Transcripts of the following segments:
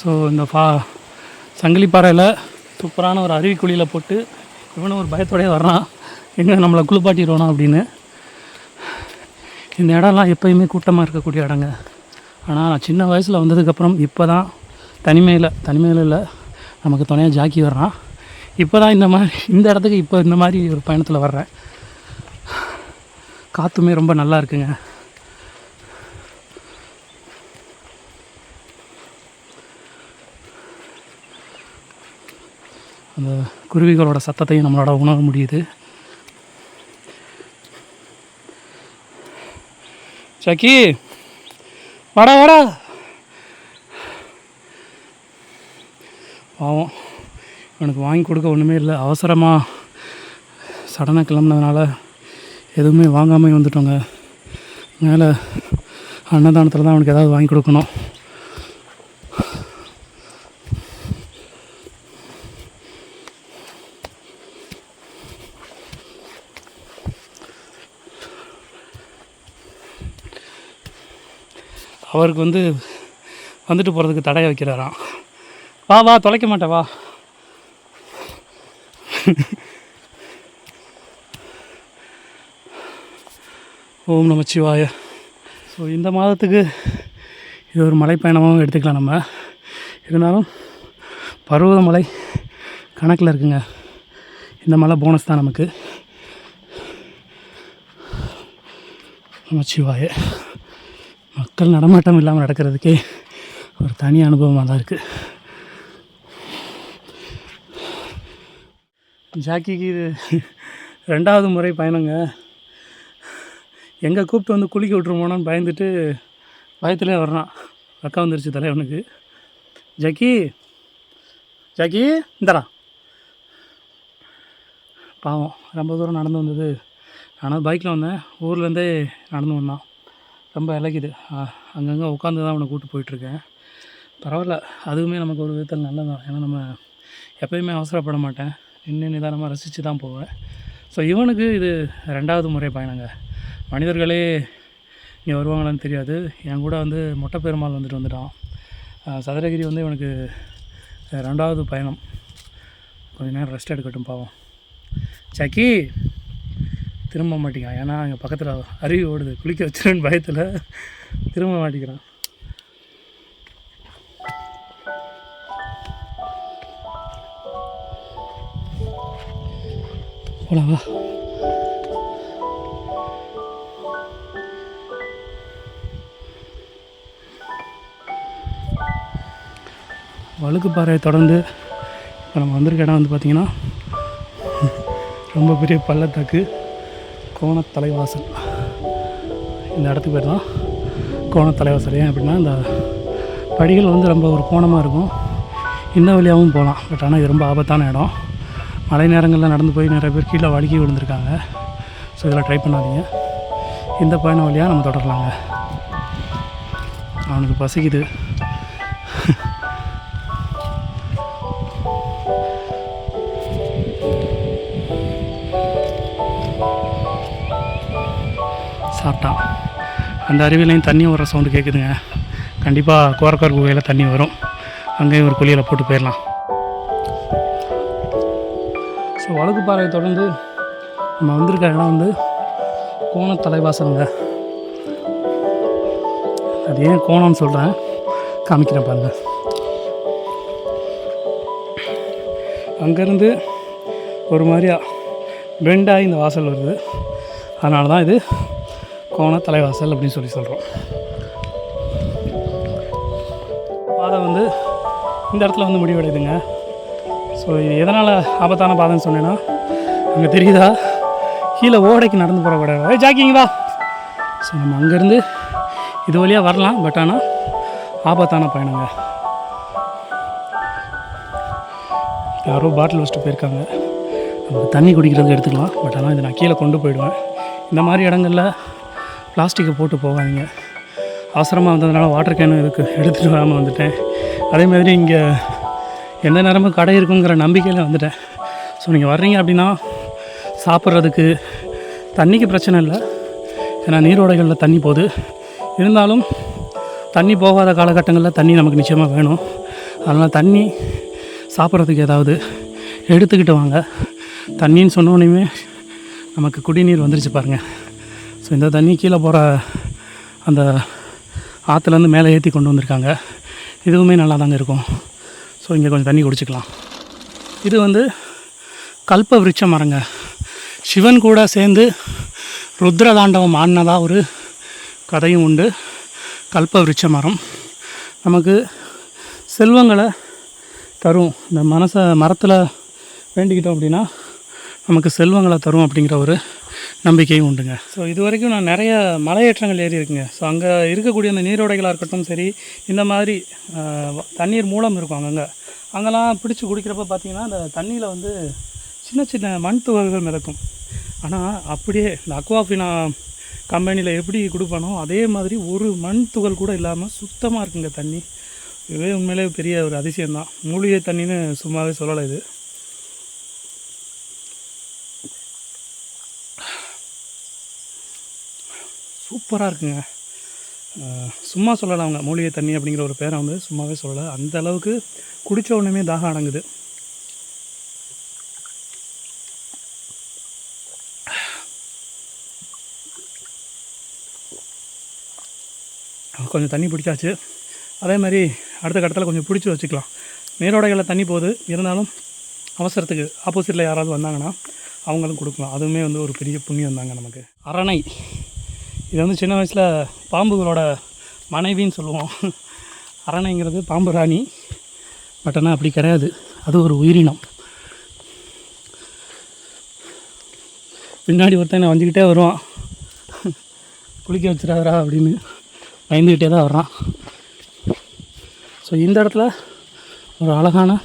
So இந்த ஃபா சங்கிலிப்பாறையில் சூப்பரான ஒரு அருவிக்குழியில் போட்டு இவனும் ஒரு பயத்தோடய வர்றான். எங்கே நம்மளை குளிப்பாட்டிடுவானா அப்படின்னு. இந்த இடம்லாம் எப்போயுமே கூட்டமாக இருக்கக்கூடிய இடங்க. ஆனால் நான் சின்ன வயசில் வந்ததுக்கப்புறம் இப்போ தான் தனிமையில் தனிமையில் இல்லை நமக்கு துணையாக ஜாக்கி வர்றான். இப்போ தான் இந்த மாதிரி இந்த இடத்துக்கு இப்போ இந்த மாதிரி ஒரு பயணத்தில் வர்றேன். காற்றுமே ரொம்ப நல்லா இருக்குங்க. அந்த குருவிகளோட சத்தத்தையும் நம்மளோட உணர முடியுது. சக்கி வாடா வாடா. பாவம் எனக்கு வாங்கி கொடுக்க ஒன்றுமே இல்லை. அவசரமாக சடனாக கிளம்புனதுனால எதுவுமே வாங்காமல் வந்துட்டோங்க. மேலே அன்னதானத்தில் தான் அவனுக்கு ஏதாவது வாங்கி கொடுக்கணும். அவருக்கு வந்து வந்துட்டு போகிறதுக்கு தடை வைக்கிறாராம். வா வா தொலைக்க மாட்டேன் வா. ஓம் நமச்சிவாய ஸோ இந்த மாதத்துக்கு இது ஒரு மலைப்பயணமாகவும் எடுத்துக்கலாம் நம்ம. இருந்தாலும் பருவதமலை கணக்கில் இருக்குங்க. இந்த மலை போனஸ் தான் நமக்கு. நமச்சிவாய மக்கள் நடமாட்டம் இல்லாமல் நடக்கிறதுக்கே ஒரு தனி அனுபவமாக தான் இருக்குது ஜாக்கிக்கு இது ரெண்டாவது முறை பயணங்க. எங்கே கூப்பிட்டு வந்து குளிக்க விட்ருமோனோன்னு பயந்துட்டு பயத்திலே வர்றான். அக்கா வந்துருச்சு தலைவனுக்கு. ஜாக்கி ஜாக்கி இந்தடா. பாவம் ரொம்ப தூரம் நடந்து வந்தது. ஆனால் பைக்கில் வந்தேன். ஊர்லேருந்தே நடந்து வந்தான். ரொம்ப இலக்குது அங்கங்கே உட்காந்து தான் அவனை கூப்பிட்டு போயிட்டுருக்கேன். பரவாயில்ல. அதுவுமே நமக்கு ஒரு விதத்தில் நல்லதான் ஏன்னா நம்ம எப்பயுமே அவசரப்பட மாட்டேன். நின்று நிதானமாக ரசித்து தான் போவேன். ஸோ இவனுக்கு இது ரெண்டாவது முறை பயணங்க. மனிதர்களே இங்கே வருவாங்களான்னு தெரியாது. என் கூட வந்து மொட்டை பெருமாள் வந்துட்டு வந்துட்டான். சதுரகிரி வந்து இவனுக்கு ரெண்டாவது பயணம். கொஞ்ச நேரம் ரெஸ்ட் எடுக்கட்டும் பாவம். சக்கி! திரும்ப மாட்டேங்கிறான். ஏன்னா அங்கே பக்கத்தில் அருவி ஓடுது. குளிக்க வச்சிருன்னு பயத்தில் திரும்ப மாட்டேங்கிறான். போலாம் வழுக்குப்பாறையை தொடர்ந்து இப்போ நம்ம வந்திருக்க இடம் வந்து பார்த்திங்கன்னா ரொம்ப பெரிய பள்ளத்தாக்கு. கோணத்தலைவாசல். இந்த இடத்துக்கு பேர் தான் கோணத்தலைவாசல். ஏன் அப்படின்னா இந்த படிகள் வந்து ரொம்ப ஒரு கோணமாக இருக்கும். இந்த வழியாகவும் போகலாம். பட் ஆனால் இது ரொம்ப ஆபத்தான இடம். மழை நேரங்களில் நடந்து போய் நிறைய பேர் கீழே வழுக்கி விழுந்திருக்காங்க. ஸோ இதெல்லாம் ட்ரை பண்ணாதீங்க. இந்த பயணம் வழியாக நம்ம தொடரலாங்க. அவனுக்கு பசிக்குது. சாப்பிட்டான். அந்த அருவிலையும் தண்ணி வர சவுண்டு கேட்குதுங்க கண்டிப்பாக கோரக்கார் குகையில் தண்ணி வரும். அங்கேயும் ஒரு குழியில் போட்டு போயிடலாம். ஸோ வழுக்குப்பாறையை தொடர்ந்து நம்ம வந்திருக்க இடம் வந்து கோண தலைவாசலுங்க. அது ஏன் கோணம்னு சொல்கிறேன் காமிக்கிறேன் பாருங்க. அங்கேருந்து ஒரு மாதிரியா பெண்டாகி இந்த வாசல் வருது. அதனால தான் இது கோண தலைவாசல் அப்படின்னு சொல்லி சொல்கிறோம் பாதை வந்து இந்த இடத்துல வந்து முடிவடையுதுங்க. ஸோ இது எதனால் ஆபத்தான பாதைன்னு சொன்னேன்னா அங்கே தெரியுதா? கீழே ஓடைக்கு நடந்து போகிற கூட ஜாக்கிங் வா. ஸோ நம்ம அங்கேருந்து இது வழியாக வரலாம். பட் ஆனால் ஆபத்தான பயணங்க. யாரோ பாட்டில் வச்சுட்டு போயிருக்காங்க. நம்ம தண்ணி குடிக்கிறதுக்கு எடுத்துக்கலாம். பட் ஆனால் இதை நான் கீழே கொண்டு போயிடுவேன். இந்த மாதிரி இடங்களில் பிளாஸ்டிக்கை போட்டு போகாதீங்க. அவசரமாக வந்ததுனால வாட்டர் கேனு இதுக்கு எடுத்துகிட்டு வராமல் வந்துட்டேன். அதே மாதிரி இங்கே எந்த நேரமும் கடை இருக்குங்கிற நம்பிக்கையில் வந்துட்டேன். ஸோ நீங்கள் வர்றீங்க அப்படின்னா சாப்பிட்றதுக்கு தண்ணிக்கு பிரச்சனை இல்லை. ஏன்னா நீரோடைகளில் தண்ணி போகுது. இருந்தாலும் தண்ணி போகாத காலகட்டங்களில் தண்ணி நமக்கு நிச்சயமாக வேணும். அதனால் தண்ணி சாப்பிட்றதுக்கு ஏதாவது எடுத்துக்கிட்டு வாங்க. தண்ணின்னு சொன்னோடனே நமக்கு குடிநீர் வந்துருச்சு பாருங்கள் ஸோ இந்த தண்ணி கீழே போகிற அந்த ஆற்றுலேருந்து மேலே ஏற்றி கொண்டு வந்திருக்காங்க. இதுவுமே நல்லா தாங்க இருக்கும். ஸோ இங்கே கொஞ்சம் தண்ணி குடிச்சிக்கலாம். இது வந்து கல்ப விருட்ச மரங்க. சிவன் கூட சேர்ந்து ருத்ர தாண்டவம் ஒரு கதையும் உண்டு. கல்ப விருட்ச மரம். நமக்கு செல்வங்களை தரும். இந்த மனசை மரத்தில் வேண்டிக்கிட்டோம் அப்படின்னா நமக்கு செல்வங்களை தரும் அப்படிங்கிற ஒரு நம்பிக்கையும் உண்டுங்க. ஸோ இது வரைக்கும் நான் நிறைய மலையேற்றங்கள் ஏறி இருக்குங்க ஸோ அங்கே இருக்கக்கூடிய அந்த நீரோடைகளாக இருக்கட்டும் சரி இந்த மாதிரி தண்ணீர் மூலம் இருக்கும் அங்கங்கே. அங்கெல்லாம் பிடிச்சி குடிக்கிறப்ப பார்த்தீங்கன்னா அந்த தண்ணியில் வந்து சின்ன சின்ன மண் துகள்கள் மிதக்கும். ஆனால் அப்படியே இந்த அக்வாஃபினா கம்பெனியில் எப்படி கொடுப்பானோ அதே மாதிரி ஒரு மண் துகள் கூட இல்லாமல் சுத்தமாக இருக்குங்க தண்ணி. இதுவே உண்மையிலே பெரிய ஒரு அதிசயம்தான். மூலிகை தண்ணின்னு சும்மாவே சொல்லலை இது. சூப்பராக இருக்குங்க. சும்மா சொல்லலை அவங்க மூலிகை தண்ணி அப்படிங்கிற ஒரு பேரை வந்து சும்மாவே சொல்லலை. அந்த அளவுக்கு குடித்த உடனே தாகம் அடங்குது. கொஞ்சம் தண்ணி பிடிச்சாச்சு. அதே மாதிரி அடுத்த கட்டத்தில் கொஞ்சம் பிடிச்சி வச்சுக்கலாம். நீரோடைகளில் தண்ணி போகுது. இருந்தாலும் அவசரத்துக்கு ஆப்போசிட்டில் யாராவது வந்தாங்கன்னா அவங்களும் கொடுக்கலாம். அதுவுமே வந்து ஒரு பெரிய புண்ணியம் தாங்க நமக்கு. அரணை. இது வந்து சின்ன வயசில் பாம்புகளோட மனைவின்னு சொல்லுவோம். அரணைங்கிறது பாம்பு ராணி. பட் ஆனால் அப்படி கிடையாது. அது ஒரு உயிரினம். பின்னாடி ஒருத்தன் வந்துக்கிட்டே வருவான். குளிக்க வச்சிடாதரா அப்படின்னு பயந்துக்கிட்டே தான் வர்றான். ஸோ இந்த இடத்துல ஒரு அழகான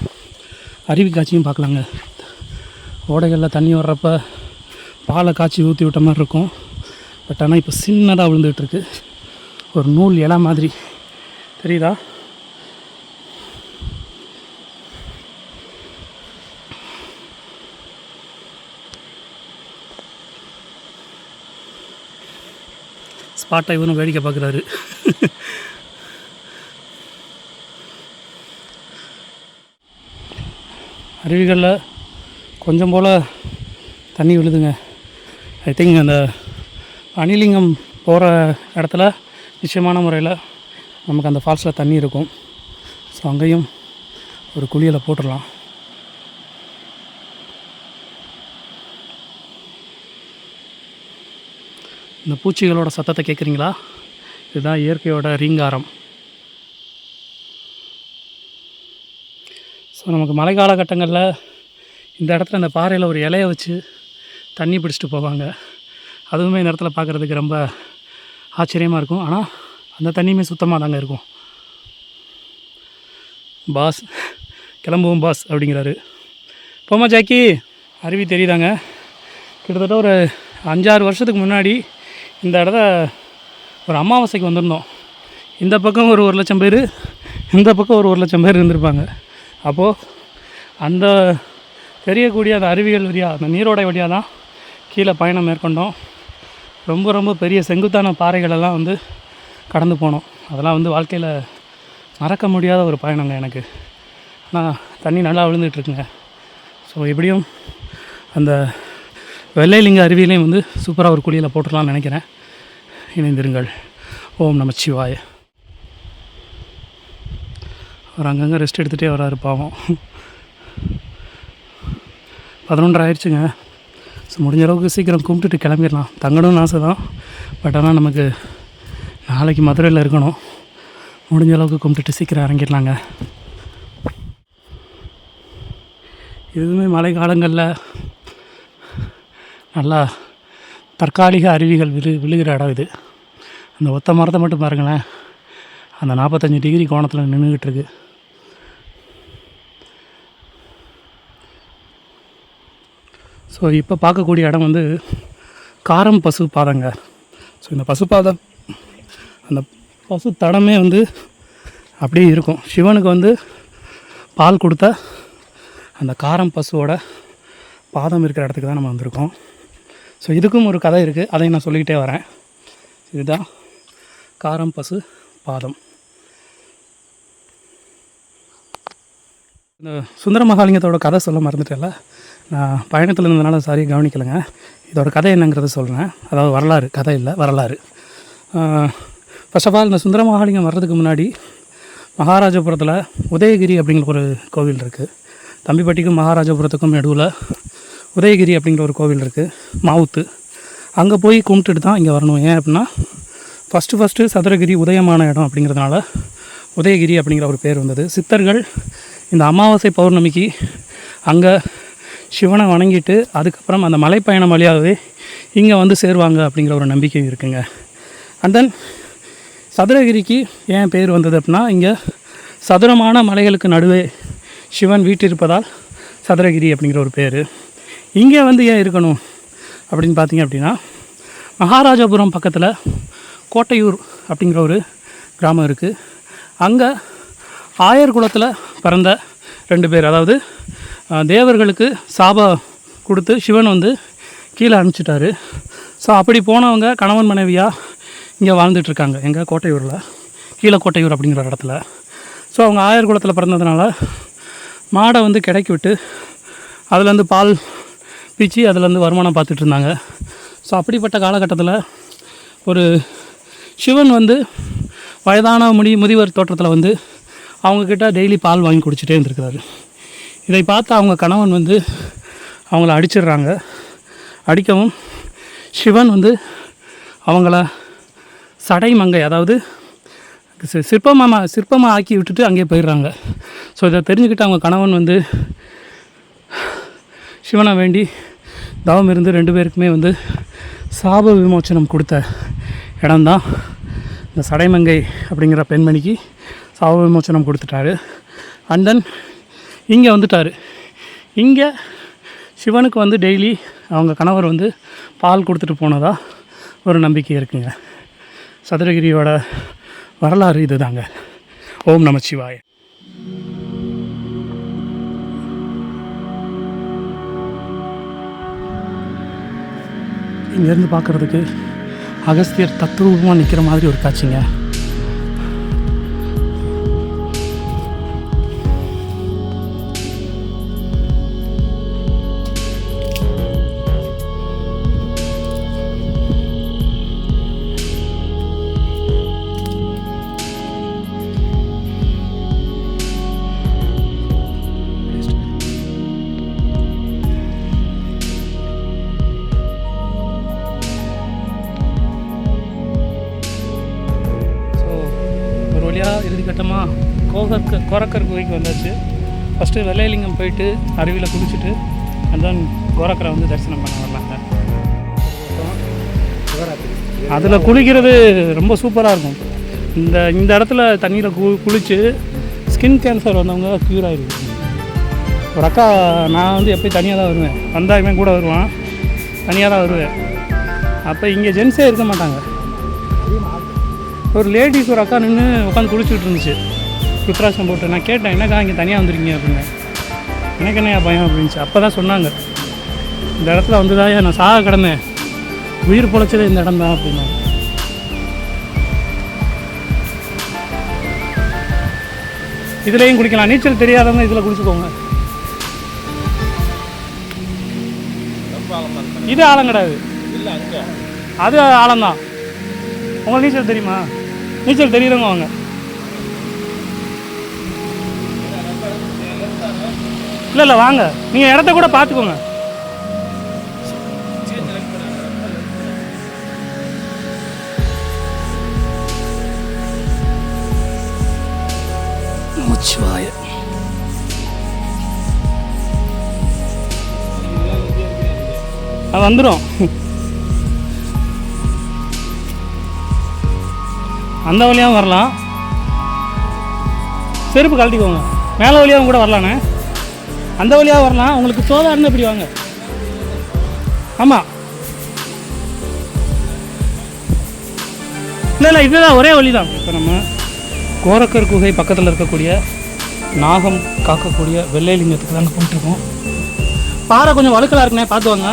அருவி காட்சியும் பார்க்கலாங்க. ஓடைகளில் தண்ணி வர்றப்ப பாலை காய்ச்சி ஊற்றி விட்ட மாதிரி இருக்கும். பட் ஆனால் இப்போ சின்னதாக விழுந்துகிட்ருக்கு. ஒரு நூல் இலை மாதிரி. தெரியுதா? ஸ்பாட்டை இவனும் வேடிக்கை பார்க்குறாரு. அருவிகளில் கொஞ்சம் போல் தண்ணி விழுதுங்க. ஐ திங்க் அந்த அணிலிங்கம் போகிற இடத்துல நிச்சயமான முறையில் நமக்கு அந்த ஃபால்ஸில் தண்ணி இருக்கும். ஸோ அங்கேயும் ஒரு குளியலை போட்டுடலாம். இந்த பூச்சிகளோட சத்தத்தை கேட்குறீங்களா இதுதான் இயற்கையோட ரீங்காரம். ஸோ நமக்கு மழை காலகட்டங்களில் இந்த இடத்துல இந்த பாறையில் ஒரு இலையை வச்சு தண்ணி பிடிச்சிட்டு போவாங்க. அதுவுமே இந்த இடத்துல பார்க்குறதுக்கு ரொம்ப ஆச்சரியமாக இருக்கும். ஆனால் அந்த தண்ணியுமே சுத்தமாக தாங்க இருக்கும். பாஸ் கிளம்புவோம் பாஸ் அப்படிங்கிறாரு. போமா ஜாக்கி. அருவி தெரியுதாங்க? கிட்டத்தட்ட ஒரு அஞ்சாறு வருஷத்துக்கு முன்னாடி இந்த இடத்த ஒரு அமாவாசைக்கு வந்திருந்தோம். இந்த பக்கம் ஒரு ஒரு லட்சம் பேர் இந்த பக்கம் ஒரு ஒரு லட்சம் பேர் இருந்திருப்பாங்க. அப்போது அந்த தெரியக்கூடிய அந்த அருவிகள் வழியாக அந்த நீரோடை வழியாக தான் கீழே பயணம் மேற்கொண்டோம். ரொம்ப ரொம்ப பெரிய செங்குத்தான பாறைகளெல்லாம் வந்து கடந்து போனோம். அதெல்லாம் வந்து வாழ்க்கையில் மறக்க முடியாத ஒரு பயணங்க எனக்கு. ஆனால் தண்ணி நல்லா விழுந்துட்டுருக்குங்க. ஸோ எப்படியும் அந்த வெள்ளைலிங்க அருவியிலையும் வந்து சூப்பராக ஒரு குழியில் போட்டுடலாம்னு நினைக்கிறேன். இணைந்திருங்கள். ஓம் நமச்சிவாய அவர் அங்கங்கே ரெஸ்ட் எடுத்துகிட்டே வராரு பாவம். பதினொன்றரை ஆயிடுச்சுங்க. ஸோ முடிஞ்ச அளவுக்கு சீக்கிரம் கும்பிட்டுட்டு கிளம்பிடலாம். தங்கணும்னு ஆசை தான் பட் ஆனால் நமக்கு நாளைக்கு மதுரையில் இருக்கணும். முடிஞ்ச அளவுக்கு கும்பிட்டுட்டு சீக்கிரம் இறங்கிடலாங்க. இதுவுமே மழை காலங்களில் நல்லா தற்காலிக அருவிகள் விழு விழுகிற இடம் இது. அந்த ஒத்த மரத்தை மட்டும் பாருங்களேன். அந்த நாற்பத்தஞ்சு டிகிரி கோணத்தில் நின்றுக்கிட்டு இருக்குது ஸோ இப்போ பார்க்கக்கூடிய இடம் வந்து காரம் பசு பாதங்க. ஸோ இந்த பசுப்பாதம் அந்த பசு தடமே வந்து அப்படியே இருக்கும். சிவனுக்கு வந்து பால் கொடுத்த அந்த காரம் பசுவோட பாதம் இருக்கிற இடத்துக்கு தான் நம்ம வந்திருக்கோம். ஸோ இதுக்கும் ஒரு கதை இருக்குது அதை நான் சொல்லிக்கிட்டே வரேன். இதுதான் காரம் பசு பாதம். இந்த சுந்தர மகாலிங்கத்தோட கதை சொல்ல மறந்துட்டேன்ல. பயணத்தில் இருந்ததுனால சாரி கவனிக்கலைங்க. இதோட கதை என்னங்கிறத சொல்கிறேன் அதாவது வரலாறு கதை இல்லை வரலாறு. ஃபர்ஸ்ட் ஆஃப் ஆல் இந்த சுந்தர மகாலிங்கம் வர்றதுக்கு முன்னாடி மகாராஜபுரத்தில் உதயகிரி அப்படிங்கிற ஒரு கோவில் இருக்குது தம்பிப்பட்டிக்கும் மகாராஜபுரத்துக்கும் நடுவில் உதயகிரி அப்படிங்கிற ஒரு கோவில் இருக்குது மாவுத்து. அங்கே போய் கும்பிட்டுட்டு தான் இங்கே வரணும். ஏன் அப்படின்னா ஃபஸ்ட்டு ஃபஸ்ட்டு சதுரகிரி உதயமான இடம் அப்படிங்கிறதுனால உதயகிரி அப்படிங்கிற ஒரு பேர் வந்தது. சித்தர்கள் இந்த அமாவாசை பௌர்ணமிக்கு அங்கே சிவனை வணங்கிட்டு அதுக்கப்புறம் அந்த மலைப்பயணம் வழியாகவே இங்கே வந்து சேருவாங்க அப்படிங்கிற ஒரு நம்பிக்கை இருக்குங்க. அண்ட் தென் சதுரகிரிக்கு ஏன் பேர் வந்தது அப்படின்னா இங்கே சதுரமான மலைகளுக்கு நடுவே சிவன் வீட்டிருப்பதால் சதுரகிரி அப்படிங்கிற ஒரு பேர். இங்கே வந்து ஏன் இருக்கணும் அப்படின்னு பார்த்தீங்க அப்படின்னா மகாராஜாபுரம் பக்கத்தில் கோட்டையூர் அப்படிங்கிற ஒரு கிராமம் இருக்குது அங்கே ஆயர் குலத்தில் பிறந்த ரெண்டு பேர் அதாவது தேவர்களுக்கு சாபா கொடுத்து சிவன் வந்து கீழே அனுப்பிச்சிட்டாரு. ஸோ அப்படி போனவங்க கணவன் மனைவியாக இங்கே வாழ்ந்துட்டுருக்காங்க. எங்கள் கோட்டையூரில். கீழே கோட்டையூர் அப்படிங்கிற இடத்துல. ஸோ அவங்க ஆயர் குளத்தில் பிறந்ததுனால மாடை வந்து கிடைக்கி விட்டு அதுலேருந்து பால் பீச்சி அதுலேருந்து வருமானம் பார்த்துட்டு இருந்தாங்க. ஸோ அப்படிப்பட்ட காலகட்டத்தில் ஒரு சிவன் வந்து வயதான முடி முதியவர் தோற்றத்தில் வந்து அவங்கக்கிட்ட டெய்லி பால் வாங்கி குடிச்சிட்டே இருந்திருக்கிறாரு. இதை பார்த்து அவங்க கணவன் வந்து அவங்கள அடிச்சிடுறாங்க. அடிக்கவும் சிவன் வந்து அவங்கள சடை மங்கை அதாவது சிற்பமாக சிற்பமாக ஆக்கி விட்டுட்டு அங்கேயே போயிடுறாங்க. ஸோ இதை தெரிஞ்சுக்கிட்டு அவங்க கணவன் வந்து சிவனை வேண்டி தவம் இருந்து ரெண்டு பேருக்குமே வந்து சாப விமோச்சனம் கொடுத்த இடம்தான் இந்த சடைமங்கை அப்படிங்கிற பெண்மணிக்கு சாப விமோச்சனம் கொடுத்துட்டாரு. அண்ட் தென் இங்கே வந்துட்டார். இங்கே சிவனுக்கு வந்து டெய்லி அவங்க கணவர் வந்து பால் கொடுத்துட்டு போனதாக ஒரு நம்பிக்கை இருக்குங்க. சதுரகிரியோட வரலாறு இதுதாங்க. ஓம் நமச்சிவாய இங்கேருந்து பார்க்குறதுக்கு அகஸ்தியர் தத்ரூபமாக நிற்கிற மாதிரி ஒரு காட்சிங்க. கட்டமாக கோகர்க்கு கோரக்கர் குகைக்கு வந்தாச்சு. ஃபஸ்ட்டு வெள்ளையலிங்கம் போயிட்டு அருவியில் குளிச்சுட்டு அண்ட் தென் கோரக்கரை வந்து தரிசனம் பண்ண வரலாங்க அதில் குளிக்கிறது ரொம்ப சூப்பராக இருக்கும். இந்த இந்த இடத்துல தண்ணியில் கு குளித்து ஸ்கின் கேன்சர் வந்தவங்க க்யூர் ஆகிருக்கு ஒரு அக்கா நான் வந்து எப்போயும் தனியாக தான் வருவேன். வந்தாலுமே கூட வருவான். தனியாக தான் வருவேன். அப்போ இங்கே ஜென்ஸே இருக்க மாட்டாங்க. ஒரு லேடிஸ் ஒரு அக்கா நின்று உட்காந்து குளிச்சுட்டு இருந்துச்சு ருத்ராட்சம் போட்டு. நான் கேட்டேன் என்னக்கா இங்கே தனியாக வந்துருக்கீங்க? அப்படின்னு. எனக்கு என்னையா பயம்? அப்படின்ச்சு அப்போ தான் சொன்னாங்க. இந்த இடத்துல வந்து தான் நான் சாக கிடந்தேன். உயிர் பொழைச்சது இந்த இடம் தான் அப்படின்னா இதுலேயும் குளிக்கலாம் நீச்சல் தெரியாதவங்க இதில் குளிச்சுக்கோங்க இது ஆழம் கிடையாது அது ஆழம்தான் உங்களுக்கு நீச்சல் தெரியுமா? நீச்சல் தெரியுறவங்க வாங்க. இல்லை இல்லை வாங்க. நீங்கள் இடத்த கூட பார்த்துக்கோங்க நமச்சிவாய அது வந்துடும் அந்த வழியாகவும் வரலாம். செருப்பு கழட்டிக்கோங்க. மேலே வழியாகவும் கூட வரலாண்ணே. அந்த வழியாக வரலாம். உங்களுக்கு சோதா இருந்தால் இப்படி வாங்க. ஆமாம் இல்லை இல்லை இதுதான் ஒரே வழி தான் இப்போ நம்ம கோரக்கர் குகை பக்கத்தில் இருக்கக்கூடிய நாகம் காக்கக்கூடிய வெள்ளைலிங்கத்துக்கு தாங்க போயிட்டுருக்கோம். பாறை கொஞ்சம் வழுக்கலாக இருக்குண்ணே பார்த்து வாங்க.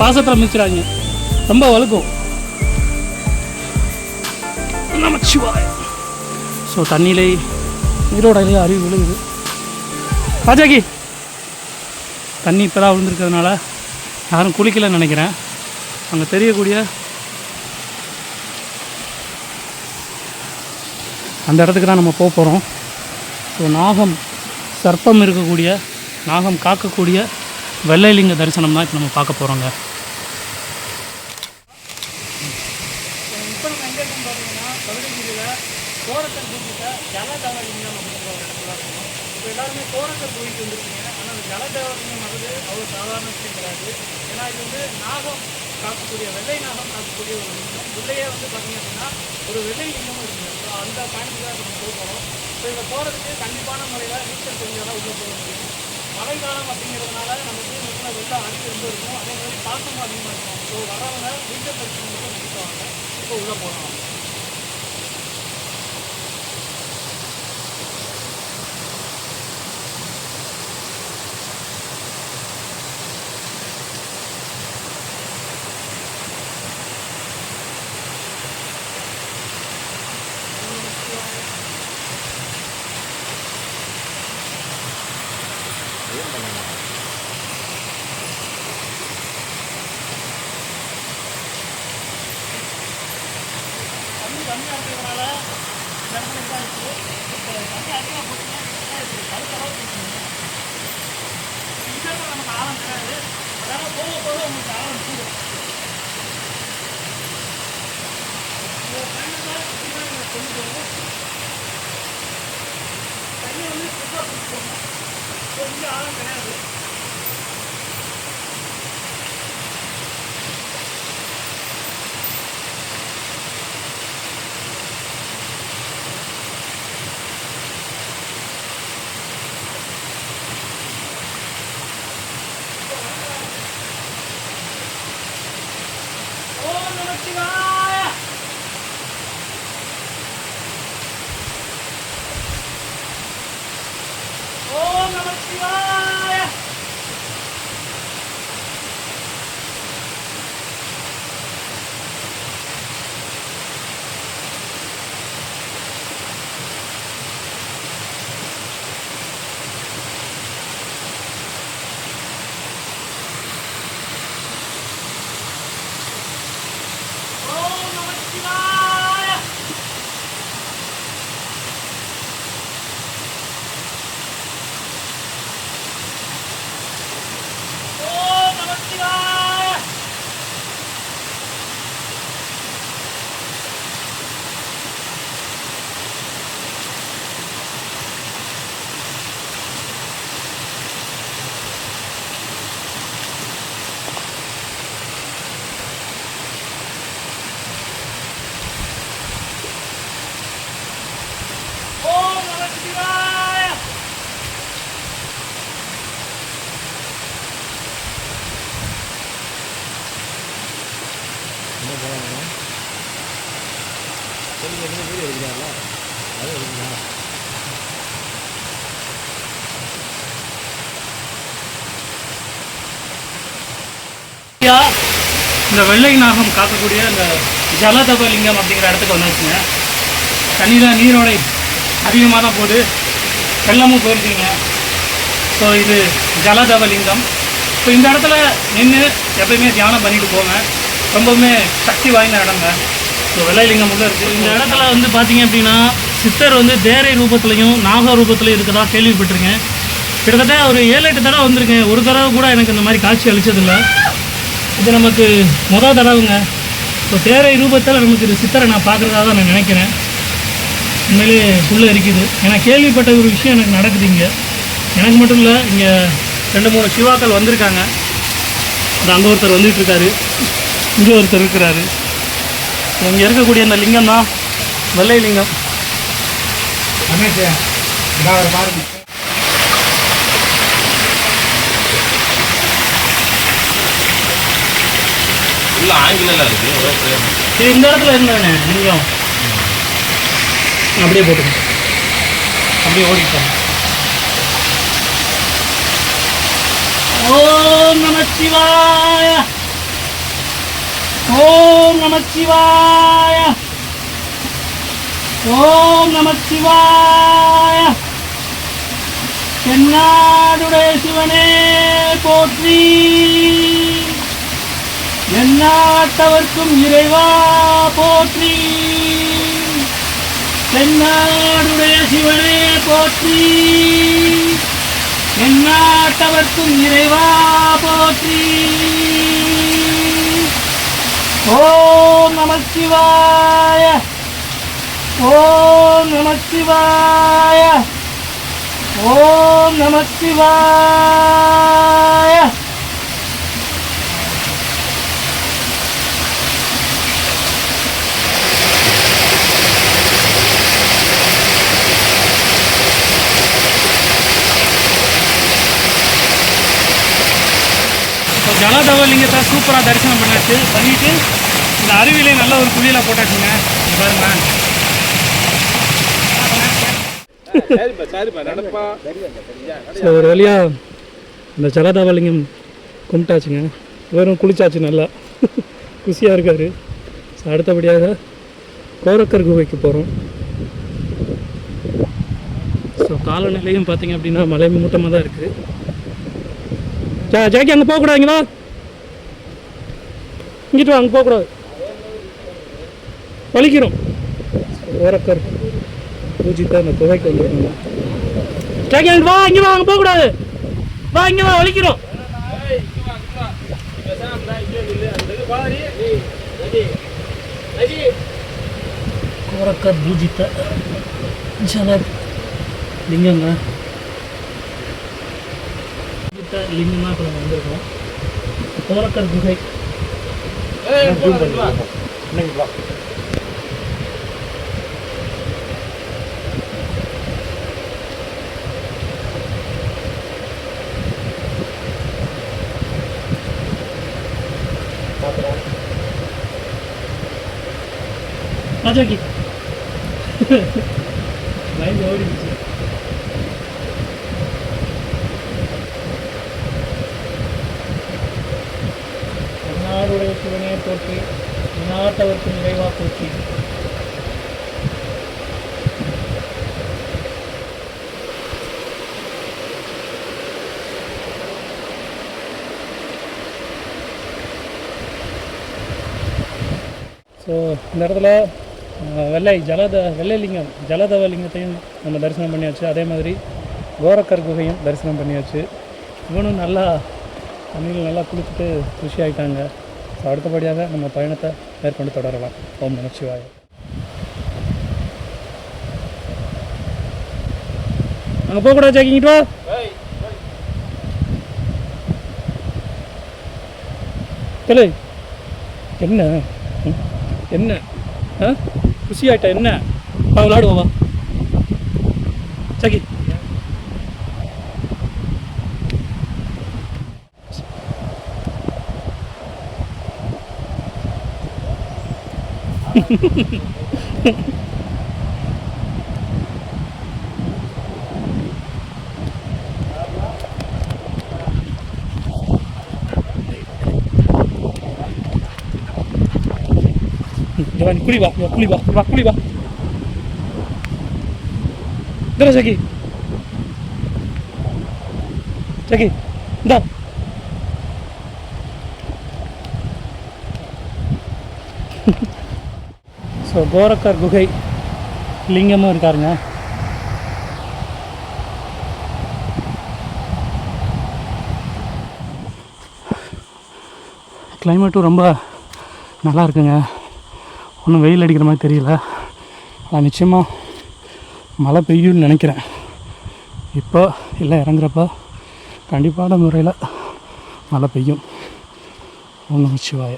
பாசத்தில் மிச்சிடாங்க ரொம்ப வழுக்கும். நமச்சிவாய் ஸோ தண்ணியிலே நீரோட அருவி விழுகுது பாஜாக்கி தண்ணி இப்போ தான் விழுந்துருக்கிறதுனால யாரும் குளிக்கலன்னு நினைக்கிறேன். அங்கே தெரியக்கூடிய அந்த இடத்துக்கு தான் நம்ம போக போகிறோம் ஸோ நாகம் சர்ப்பம் இருக்கக்கூடிய நாகம் காக்கக்கூடிய வெள்ளைலிங்க தரிசனம் தான் இப்போ நம்ம பார்க்க போகிறோங்க இப்போ நம்ம எங்கே இருக்கோம் பார்த்தீங்கன்னா பகுதியில் கோரக்கர் பூமியில் ஜலதவலிங்கம் அப்படிங்கிற ஒரு இடத்துல இருக்கோம் இப்போ எல்லாருமே கோரக்கர் பூமிக்கு வந்துருக்கீங்க ஆனால் அந்த ஜலதவலிங்கம் வந்து அவ்வளோ சாதாரண விஷயம் கிடையாது ஏன்னா இது வந்து நாகம் காக்கக்கூடிய வெள்ளை நாகம் காக்கக்கூடிய ஒரு இன்னும் உள்ளேயே வந்து பார்த்தீங்க அப்படின்னா ஒரு வெள்ளை இன்னமும் இருக்குது. ஸோ அந்த பாயிண்ட்டு தான் நம்ம போகிறோம் ஸோ இதில் போகிறதுக்கு கண்டிப்பான முறையில் நீச்சல் தெரிஞ்சால் உள்ளே போக முடியும். மழை காலம் அப்படிங்கிறதுனால நமக்கு நல்லா வெள்ளம் அடிக்க ரொம்ப இருக்கும். அதே மாதிரி தாக்கமும் அதிகமாக இருக்கும். ஸோ வரவங்க நீச்சல் தரிசனம் மட்டும் முடிச்சுவாங்க இப்போ உள்ளே போகலாம் தண்ணி கம்மியாக இருக்கிறதுனால இந்த இடத்துல இதாக இருக்குது இப்போ தண்ணி அதிகமாக போச்சுன்னா கருத்து அளவுக்கு இருக்குங்க இந்த இடத்துல நமக்கு ஆழம் கிடையாது அதனால் போக போக உங்களுக்கு ஆழம் கூடும் கொண்டு போகணும் தண்ணி வந்து சுத்தமாக பிடிச்சிக்கோங்க ஆழம் கிடையாது ஓம் நம சிவாய ஓம் நம சிவாய ஓம் நம சிவாய ஓம் நம சிவாய ஓம் நம சிவாய என்ன போகிறாங்க சொல்லுங்க என்ன வீடியோ எடுக்கிறாங்களா அது எடுக்கணும்? ஐயா, இந்த வெள்ளை நாகம் காக்கக்கூடிய இந்த ஜலதபலிங்கம் அப்படிங்கிற இடத்துக்கு வந்துச்சுங்க. தண்ணியில் நீரோடை அதிகமாக தான் போகுது. வெள்ளமும் போயிருக்கீங்க ஸோ இது ஜலதவலிங்கம் ஸோ இந்த இடத்துல நின்று எப்பயுமே தியானம் பண்ணிட்டு போங்க. ரொம்பவுமே சக்தி வாய்ந்த இடங்க. ஸோ வெள்ளைலிங்கம் உள்ள இருக்குது இந்த இடத்துல வந்து பார்த்தீங்க அப்படின்னா சித்தர் வந்து தேரை ரூபத்துலையும் நாக ரூபத்துலையும் இருக்கதா கேள்விப்பட்டிருக்கேன். கிட்டத்தட்ட ஒரு ஏழு எட்டு தடவை வந்திருக்கேன். ஒரு தடவை கூட எனக்கு இந்த மாதிரி காட்சி அளிச்சதில்லை. இது நமக்கு மொதல் தடவைங்க. ஸோ தேரை ரூபத்தில் நமக்கு இது சித்தரை நான் பார்க்குறதா தான் நான் நினைக்கிறேன். உண்மையிலே உள்ளே இருக்குது. ஏன்னா கேள்விப்பட்ட ஒரு விஷயம் எனக்கு நடக்குது இங்கே. எனக்கு மட்டும் இல்லை இங்கே ரெண்டு மூணு சிவாக்கள் வந்திருக்காங்க. அது அங்கே ஒருத்தர் வந்துட்டு இங்கே ஒருத்தர் இருக்கிறாரு. இங்கே இருக்கக்கூடிய அந்த லிங்கம் தான் வெள்ளை லிங்கம். இது இந்த இடத்துல இருந்தானே லிங்கம். அப்படியே போட்டுங்க அப்படியே ஓடிட்டாங்க ஓம் நமச்சிவாய ஓம் நமச்சிவாய ஓம் நமச்சிவாய தென்னாடுடைய சிவனே போற்றி. எந்நாட்டவர்க்கும் இறைவா போற்றி. தென்னாடுடைய சிவனே போற்றி. எந்நாட்டவர்க்கும் இறைவா போற்றி. ஓம் நம சிவாய ஓம் நம சிவாய ஓம் நம சிவாய இப்போ ஜலதவலிங்கத்தை சூப்பராக தரிசனம் பண்ணாச்சு பண்ணிட்டு இந்த அருவியிலே நல்ல ஒரு குழியில் போட்டாச்சுங்க. பாருங்க. ஸோ ஒரு வழியாக இந்த சலதாபாலிங்கம் கும்பிட்டாச்சுங்க. வெறும் குளிச்சாச்சு நல்லா. குசியாக இருக்காரு. ஸோ அடுத்தபடியாக கோரக்கர் குகைக்கு போகிறோம் ஸோ காலநிலையும் பார்த்தீங்க அப்படின்னா மலை மூட்டமாக தான் இருக்குது ஜா ஜாக்கி அங்கே போகக்கூடாதுங்களா? இங்கிட்டு வா அங்கே போகக்கூடாது. வலிக்கிறோம். ஓரக்கர் பூஜித்தா அந்த குகைக்கு வந்துருக்கோங்க ஜாக்கி அங்கே வா இங்கே வா அங்கே போகக்கூடாது. வா இங்கே வா வலிக்கிறோம். கோரக்கர் பூஜித்த ஜல லிங்கங்க. பூஜித்த லிங்கமாக இப்போ நம்ம வந்திருக்கோம். கோரக்கர் குகை. ராஜாக்கி லைன் ஓடிடுச்சு நாடுடைய சிவனே போற்றி நாட்டவருக்கு நிறைவா போற்றி ஸோ இந்த இடத்துல வெள்ளை ஜலத வெள்ளைலிங்கம் ஜலதவலிங்கத்தையும் நம்ம தரிசனம் பண்ணியாச்சு. அதே மாதிரி கோரக்கர் குகையும் தரிசனம் பண்ணியாச்சு. இவனும் நல்லா தண்ணியில் நல்லா குளிச்சுட்டு குஷி ஆகிட்டாங்க ஸோ அடுத்தபடியாக நம்ம பயணத்தை மேற்கொண்டு தொடரலாம். ஓம் நமச்சிவாய அங்கே போகக்கூடாது ஜாக்கிங்கிட்டு வா. என்ன? என்ன? ஆ? குஷி ஆயிட்டா என்ன வா விளாடுவோம் வா சகி இங்க வா, நீ குழி வா இங்க குழி சகி சகி இந்தா ஸோ கோரக்கர் குகை லிங்கமும் இருக்காருங்க கிளைமேட்டும் ரொம்ப நல்லா இருக்குங்க ஒன்றும் வெயில் அடிக்கிற மாதிரி தெரியல. ஆனால் நிச்சயமாக மழை பெய்யும்னு நினைக்கிறேன். இப்போ இல்லை இறங்குறப்ப கண்டிப்பான முறையில் மழை பெய்யும். ஒன்றும் சிவாய.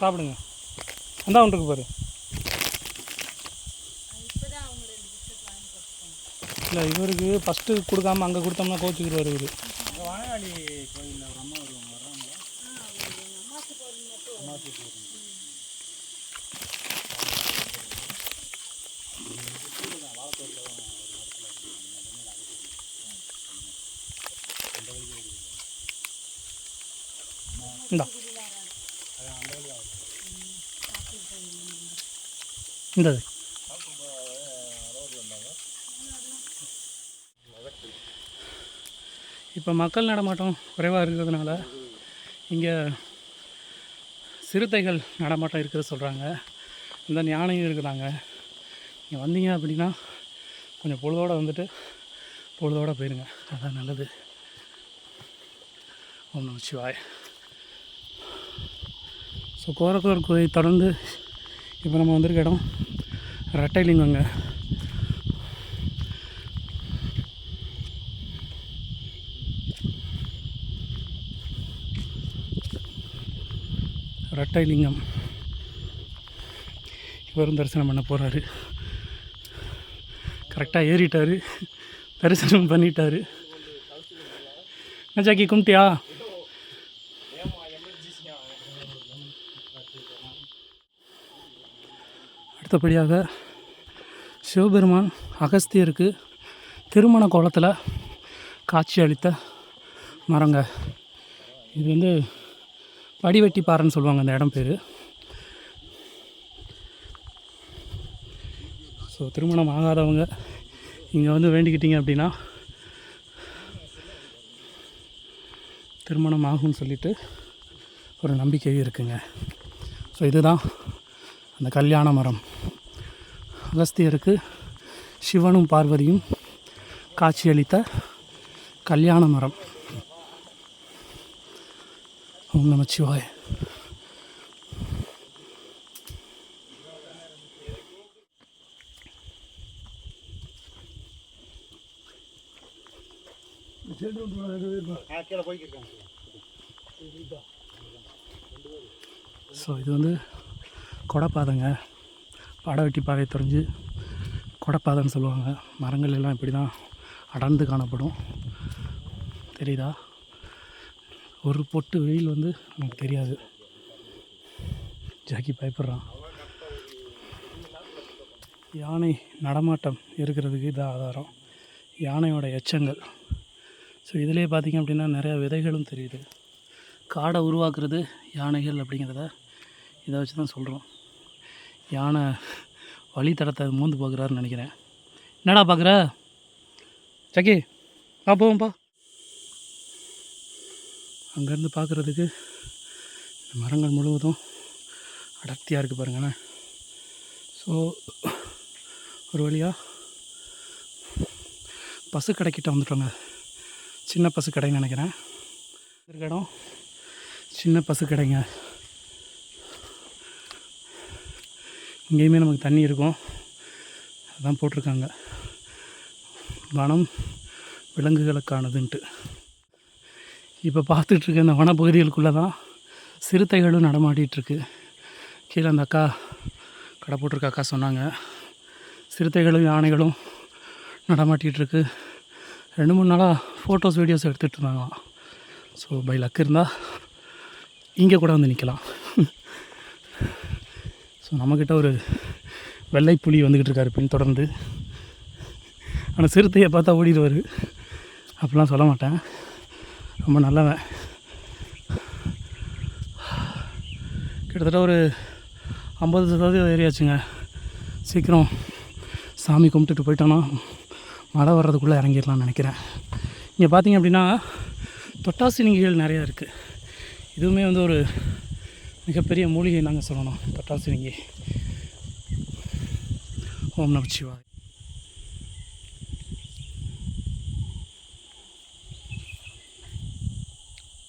சாப்பிடுங்க. அந்த ஒன்று இருக்கு பாரு இல்லை இவருக்கு ஃபஸ்ட்டு கொடுக்காம அங்கே கொடுத்தோம்னா கோச்சிக்கிட்டு வருது இந்தா இந்த இப்போ மக்கள் நடமாட்டம் குறைவாக இருக்கிறதுனால இங்கே சிறுத்தைகள் நடமாட்டம் இருக்கிறது சொல்கிறாங்க இந்த ஞானையும் இருக்கிறாங்க நீங்கள் வந்தீங்க அப்படின்னா கொஞ்சம் பொழுதோடு வந்துட்டு பொழுதோடு போயிருங்க அதான் நல்லது ஓம் நம சிவாய் ஸோ கோரக்கூர் கோயில் தொடர்ந்து இப்போ நம்ம வந்திருக்க இடம் ரெட்டைலிங்கங்க ரெட்டைலிங்கம் இவரும் தரிசனம் பண்ண போகிறாரு கரெக்டாக ஏறிட்டார். தரிசனம் பண்ணிட்டாரு. நஜாக்கி கும்பிட்டியா? அடுத்தபடியாக சிவபெருமான் அகஸ்தியருக்கு திருமண கோலத்தில் காட்சி அளித்த மரங்க. இது வந்து படிவெட்டி பாறைன்னு சொல்லுவாங்க அந்த இடம் பேர். ஸோ திருமணம் ஆகாதவங்க இங்கே வந்து வேண்டிக்கிட்டீங்க அப்படின்னா திருமணம் ஆகும்னு சொல்லிட்டு ஒரு நம்பிக்கை இருக்குங்க. ஸோ இதுதான் அந்த கல்யாண மரம். அகஸ்தியருக்கு சிவனும் பார்வதியும் காட்சியளித்த கல்யாண மரம். ஓம் நமச்சிவாய ஸோ இது வந்து கொடைப்பாதைங்க. பாடவெட்டி பாதையை தெரிஞ்சு கொடைப்பாதைன்னு சொல்லுவாங்க. மரங்கள் எல்லாம் இப்படி தான் அடர்ந்து காணப்படும். தெரியுதா? ஒரு பொட்டு வெயில் வந்து நமக்கு தெரியாது. ஜாக்கி பயப்படுறான். யானை நடமாட்டம் இருக்கிறதுக்கு இது ஆதாரம். யானையோட எச்சங்கள். ஸோ இதிலே பார்த்திங்க அப்படின்னா நிறையா விதைகளும் தெரியுது. காடை உருவாக்குறது யானைகள் அப்படிங்கிறத இதை வச்சு தான் சொல்கிறோம் யானை வழித்தடத்தை மூந்து பார்க்குறாருன்னு நினைக்கிறேன். என்னடா பார்க்குற? சக்கி வா போவோம்ப்பா அங்கேருந்து பார்க்குறதுக்கு மரங்கள் முழுவதும் அடர்த்தியாக இருக்குது பாருங்களேன். ஸோ ஒரு வழியாக பசு கடைக்கிட்ட வந்துட்டோங்க. சின்ன பசு கடைன்னு நினைக்கிறேன். இருக்க இடம் சின்ன பசு கடைங்க. இங்கேயுமே நமக்கு தண்ணி இருக்கும். அதான் போட்டிருக்காங்க. வனம் விலங்குகளுக்கானதுன்ட்டு. இப்போ பார்த்துட்ருக்க இந்த வனப்பகுதிகளுக்குள்ளே தான் சிறுத்தைகளும் நடமாடிட்டுருக்கு. கீழே அந்த அக்கா கடை போட்டிருக்க அக்கா சொன்னாங்க. சிறுத்தைகளும் யானைகளும் நடமாட்டிகிட்ருக்கு ரெண்டு மூணு நாளாக ஃபோட்டோஸ் வீடியோஸ் எடுத்துகிட்டு இருந்தாங்களாம். ஸோ பை லக் இருந்தால் இங்கே கூட வந்து நிற்கலாம் ஸோ நம்மக்கிட்ட ஒரு வெள்ளை புலி வந்துக்கிட்டு இருக்காரு பின் தொடர்ந்து ஆனால் சிறுத்தையை பார்த்தா ஓடிடுவார். அப்படிலாம் சொல்ல மாட்டேன். ரொம்ப நல்லவன். கிட்டத்தட்ட ஒரு ஐம்பது சதவீதம் ஏறியாச்சுங்க. சீக்கிரம் சாமி கும்பிட்டுட்டு போயிட்டோன்னா மழை வர்றதுக்குள்ளே இறங்கிடலாம்னு நினைக்கிறேன். இங்கே பார்த்தீங்க அப்படின்னா தொட்டாசி தொட்டாசினிங்கிகள் நிறையா இருக்குது. இதுவுமே வந்து ஒரு மிகப்பெரிய மூலிகை நாங்கள் சொல்லணும். தொட்டாசினிங்கி ஓம் நம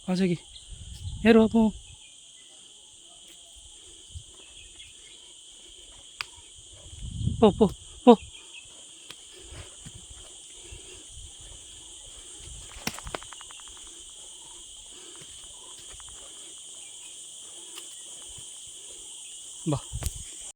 வாசகி ஏறு வா போ போ. போ வா